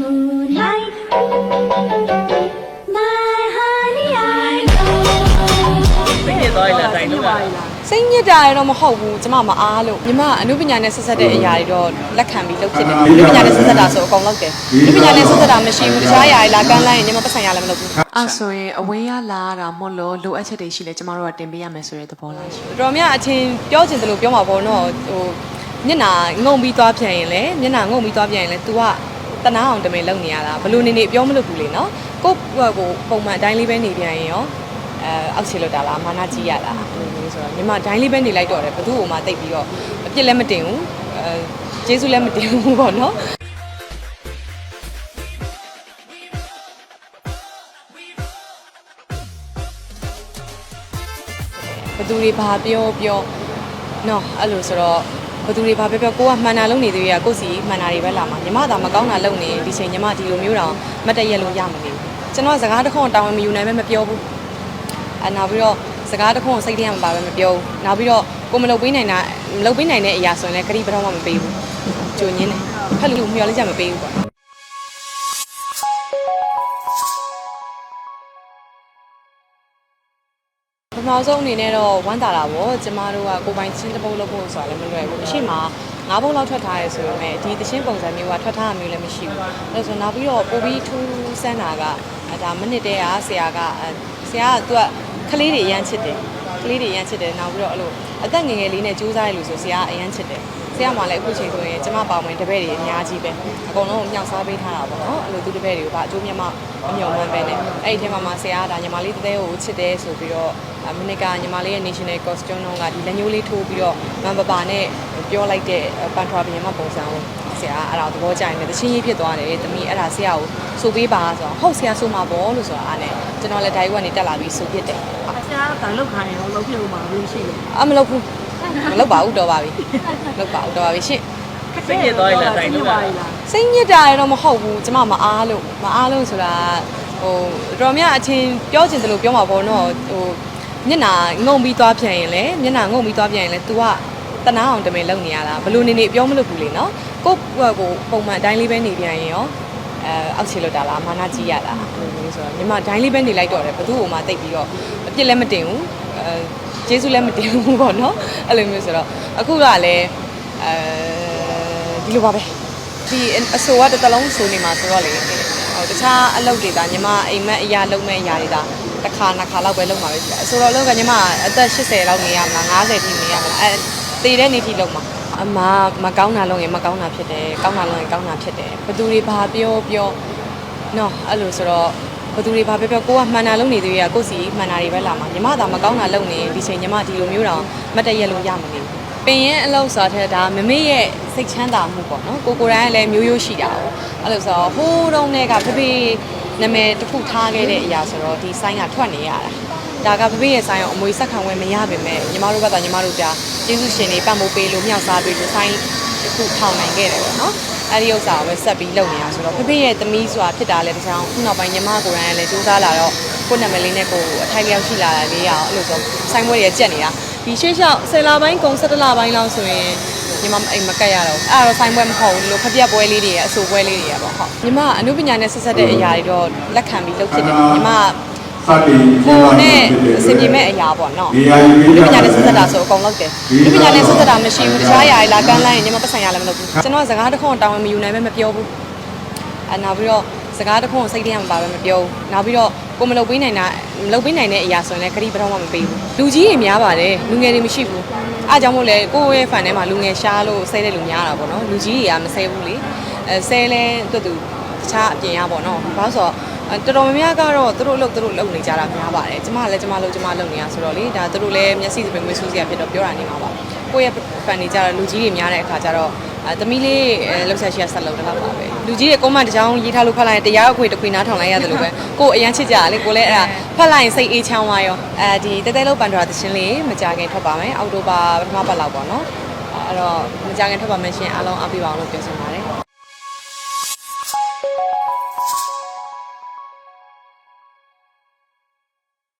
moonlight. My honey, I know. သိနေသွားရလားတိုင်လို့လားစိတ်ညစ်တာရတော့မဟုတ်ဘူးကျမမအားလို့ညီမအနုပညာနဲ့ဆက်ဆက်တဲ့အရာတွေတော့လက်ခံပြီးလုပ်ဖြစ်တယ်အနုပညာနဲ့ဆက်ဆက်တာဆိုအကုန်လုပ်တယ်အနုပညာနဲ့ဆက်ဆက်တာမရှိဘူးတခြားအရာတွေလာကမ်းလိုက်ရင်ညီမပတ်ဆိုင်ရလည်းမလုပ်ဘူးအဲ့ဆိုရင်အဝေးရလာတာမဟုတ်လို့လိုအပ်ချက်တွေရှိလဲကျမတို့ကတင်ပေးရမယ်ဆိုတဲ့သဘောလားရှင်တော်တော်များအချင်းပြောချင်တယ်လို့ပြောမှာပေါ့နော်ဟိုမျက်နာငုံပြီးသွားပြန်ရင်လည်းမျက်နာငုံပြီးသွားပြန်ရင်လည်း तू က တနာအောင်တမင်လုပ်နေရတာဘလို့နေနေပြောမလို့ဘူးလေနော်ကိုယ့်ကိုယ်ပုံမှန်အတိုင်းလေးပဲနေပြန်ရင်ရောအဲအောက်ချေလို့တာလားမာနာကြီးရလားဘယ်လိုမျိုးဆိုတော့ညီမအတိုင်းလေးပဲနေလိုက်တော့တယ်ဘသူ့ဟိုမှတိတ်ပြီးတော့အပြစ်လည်းမတင်ဘူးအဲကျေးဇူးလည်းမတင်ဘူးပေါ့နော်ဘသူတွေဘာပြောပြောနော်အဲ့လိုဆိုတော့ ဘသူတွေဘာပြောပြောကိုကမှန်တာလုပ်နေသေးရကိုစီမှန်တာတွေပဲလာမှာညီမသာမကောင်းတာလုပ်နေဒီချိန်ညီမဒီလိုမျိုးတောင်မတ်တရက်လို့ရမနေဘူးကျွန်တော်စကားတစ်ခုတောင်းဝင်မယူနိုင်ပဲမပြောဘူးအနောက်ပြီးတော့စကားတစ်ခုစိတ်ထဲမှာပါပဲမပြောဘူးနောက်ပြီးတော့ကိုမလုပ်ပေးနိုင်တာမလုပ်ပေးနိုင်တဲ့အရာဆိုရင်လည်းခရီးပတော့မှမပေးဘူးကြိုညင်းတယ်ဖက်လူမျောလေးချက်မပေးဘူးပေါ့ မဆုံးအနေနဲ့တော့ဝမ်းသာတာပေါ့ကျမတို့ကကိုယ်ပိုင်ချင်းတစ်ပုတ်လုပ်ဖို့ဆိုတာလည်းမလွယ်ဘူးအရှိမငါးဘုံလောက်ထွက်ထားရဲဆိုပေမဲ့ဒီတချင်းပုံစံမျိုးကထွက်ထားတာမျိုးလည်းမရှိဘူးအဲဆိုနောက်ပြီးတော့ပိုပြီးထူးဆန်းတာကအဲဒါမိနစ်တည်းကဆရာကအဲဆရာကသူကကလေးတွေအရန်ချစ်တယ် ကလေးတွေအရန်ချစ်တယ်နောက်ပြီးတော့အဲ့လိုအသက်ငယ်ငယ်လေးနဲ့ကြိုးစားရလို့ဆိုဆရာကအရန်ချစ်တယ်ဆရာမှလည်းအခုချိန်ဆိုရင်ကျမပါဝင်တပည့်တွေအများကြီးပဲအကုန်လုံးကိုမြောက်စားပေးထားတာပေါ့နော်အဲ့လိုသူတပည့်တွေကိုပါအကျိုးမြတ်မအမျှော်မှန်းပဲနဲ့အဲ့ဒီထဲမှာမှဆရာကဒါညီမလေးတသေးကိုချစ်တယ်ဆိုပြီးတော့မနစ်ကညီမလေးရဲ့ national costume တော့ကဒီလက်ညှိုးလေးထိုးပြီးတော့မန်ပပါနဲ့ပြောလိုက်တဲ့ပန်ထွားပြင်မပုံစံကိုဆရာအဲ့ဒါသဘောကျရင်လည်းတချင်းကြီးဖြစ်သွားတယ်တမီးအဲ့ဒါဆရာကိုဆိုပေးပါဆိုတော့ဟုတ်ဆရာဆိုမှာပေါ့လို့ဆိုတာအားနဲ့ကျွန်တော်လည်းဒိုင်ကနေတက်လာပြီးဆိုပြစ်တယ် ဆရာကလောက်ခိုင်းရောလောက်ပြလို့မှာလို့ရှိတယ်အမလုပ်ဘူးမလုပ်ပါဘူးတော့ပါပြီလုပ်ပါဘူးတော့ပါပြီရှင့်သိနေသွားရလားတိုင်လို့လားစိတ်ညစ်တာရတော့မဟုတ်ဘူးကျမမအားလို့မအားလို့ဆိုတာဟိုတော်တော်များအချင်းပြောချင်တယ်လို့ပြောမှာပေါ့နော်ဟိုမျက်နာငုံပြီးသွားပြန်ရင်လည်းမျက်နာငုံပြီးသွားပြန်ရင်လည်း तू ကတနာအောင်တမင်လုပ်နေရတာဘလို့နေနေပြောမလို့ဘူးလေနော်ကိုယ့်ကိုယ်ပုံမှန်အတိုင်းလေးပဲနေပြန်ရင်ရောအဲအောက်ချေလို့တာလားမာနာကြီးရလားဘယ်လိုမျိုးဆိုတော့ညီမအတိုင်းလေးပဲနေလိုက်တော့တယ်ဘသူ့ဟိုမှတိတ်ပြီးတော့ အပြစ်လည်းမတင်ဘူးအဲကျေးဇူးလည်းမတင်ဘူးပေါ့နော်အဲ့လိုမျိုးဆိုတော့အခုကလည်းအဲဒီလိုပါပဲဒီအဆိုကတစ်သလုံးဆိုနေမှာဆိုတော့လေဟိုတခြားအလုပ်တွေဒါညီမအိမ်မက်အရာလုံးမဲ့အရာတွေဒါတစ်ခါနှစ်ခါလောက်ပဲလုပ်မှာပဲရှိတယ်အဆိုတော့အလုပ်ကညီမအသက်80လောက်နေရမလား90ထိနေရမလားအဲတည်တဲ့နေထိလုပ်မှာအမမကောင်းတာလုပ်ရင်မကောင်းတာဖြစ်တယ်ကောင်းတာလုပ်ရင်ကောင်းတာဖြစ်တယ်ဘသူတွေဘာပြောပြောနော်အဲ့လိုဆိုတော့ ဘသူတွေဘာပြောပြောကိုကမှန်တာလုပ်နေသေးရကိုစီမှန်တာတွေပဲလာမှာညီမသာမကောင်းတာလုပ်နေဒီချိန်ညီမဒီလိုမျိုးတောင်မတ်တရက်လို့ရမနေဘူးပင်ရင်အလုပ်ဆိုတဲ့ဒါမမေရဲ့စိတ်ချမ်းသာမှုပေါ့နော်ကိုကိုယ်တိုင်ကလည်းမျိုးရိုးရှိတာ哦အဲ့လိုဆိုတော့ဟိုးတုန်းကဖေဖေနာမည်တစ်ခုထားခဲ့တဲ့အရာဆိုတော့ဒီဆိုင်ကထွက်နေရတာဒါကဖေဖေရဲ့ဆိုင်ကိုအမွေဆက်ခံဝယ်မရပါပဲညီမတို့ဘက်ကညီမတို့ကြာကျေးဇူးရှင်တွေပတ်မိုးပေးလို့မြောက်စားပေးလို့ဆိုင်တစ်ခုထောင်နိုင်ခဲ့တယ်ပေါ့နော် အဲ့ဒီဥစ္စာကိုပဲဆက်ပြီးလုပ်နေတာဆိုတော့ဖေဖေရဲ့သမီးဆိုတာဖြစ်တာလည်းတစ်ချောင်းခုနောက်ပိုင်းညီမကိုယ်တိုင်ကလည်းစူးစမ်းလာတော့ကိုယ့်နာမည်လေးနဲ့ကိုယ်အထိုက်လျောက်ရှိလာတာလေးရအောင်အဲ့လိုဆိုဆိုင်ဘွဲတွေကြက်နေတာဒီရှေ့လျှောက်10လပိုင်းကုန်17လပိုင်းလောက်ဆိုရင်ညီမအိမ်မကတ်ရတော့ဘူးအဲ့ဒါတော့ဆိုင်ပွဲမဟုတ်ဘူးလို့ခပြက်ပွဲလေးတွေရအဆိုပွဲလေးတွေရပေါ့ဟုတ်ညီမအနုပညာနဲ့ဆက်ဆက်တဲ့အရာတွေတော့လက်ခံပြီးလုပ်ဖြစ်တယ်ညီမ စတင်ကိုနဲ့အစီအပြေမဲ့အရာပေါ့နော်နေရာယူပေးလူကြပညာနဲ့ဆက်သက်တာဆိုအကုန်လုပ်တယ်လူပညာနဲ့ဆက်သက်တာမရှိဘူးတခြားအရာတွေလာကမ်းလိုက်ရင်ညီမပတ်ဆိုင်ရလည်းမလုပ်ဘူးကျွန်တော်စကားတစ်ခုတောင်းဝင်မယူနိုင်ပဲမပြောဘူးအဲနောက်ပြီးတော့စကားတစ်ခုစိတ်ထဲမှာပါပဲမပြောဘူးနောက်ပြီးတော့ကိုမလုပ်ပေးနိုင်တာမလုပ်ပေးနိုင်တဲ့အရာဆိုရင်လည်းခရီးပတော့မှမပေးဘူးလူကြီးတွေများပါတယ်လူငယ်တွေမရှိဘူးအားကြောင့်မို့လဲကိုယ့်ရဲ့ fan ထဲမှာလူငယ်ရှားလို့ဆဲတဲ့လူများတာပေါ့နော်လူကြီးတွေကမဆဲဘူးလေအဲဆဲလဲတွတ်သူတခြားအပြင်ရပေါ့နော်ဘာလို့ဆိုတော့အဲ တော်တော်များများကတော့သူတို့အလုပ်သူတို့လုပ်နေကြတာများပါတယ်ကျမကလည်းကျမလုပ်ကျမလုပ်နေရဆိုတော့လေဒါသူတို့လည်းမျက်စိစပင်မွေးဆူးစရာဖြစ်တော့ပြောတာနေမှာပါကိုယ့်ရဲ့ fan တွေကြတော့လူကြီးတွေများတဲ့အခါကျတော့အဲသမီးလေးအဲလှုပ်ရှားရှာဆက်လုပ်တော့ပါပဲလူကြီးတွေကွန်မန့်တစ်ချောင်းရေးထားလို့ဖတ်လိုက်ရင်တရားအခွေတစ်ခွေနားထောင်လိုက်ရတယ်လို့ပဲကိုယ်အရန်ချစ်ကြလေကိုလည်းအဲ့ဒါဖတ်လိုက်ရင်စိတ်အေးချမ်းသွားရောအဲဒီတဲတဲလုံးပန်ဒရာသချင်းလေးမကြခင်ထွက်ပါမယ်အောက်တိုဘာပထမပတ်လောက်ပေါ့နော်အဲ့တော့မကြခင်ထွက်ပါမယ်ရှင်အားလုံးအားပေးပါအောင်လို့ပြောချင်ပါတယ်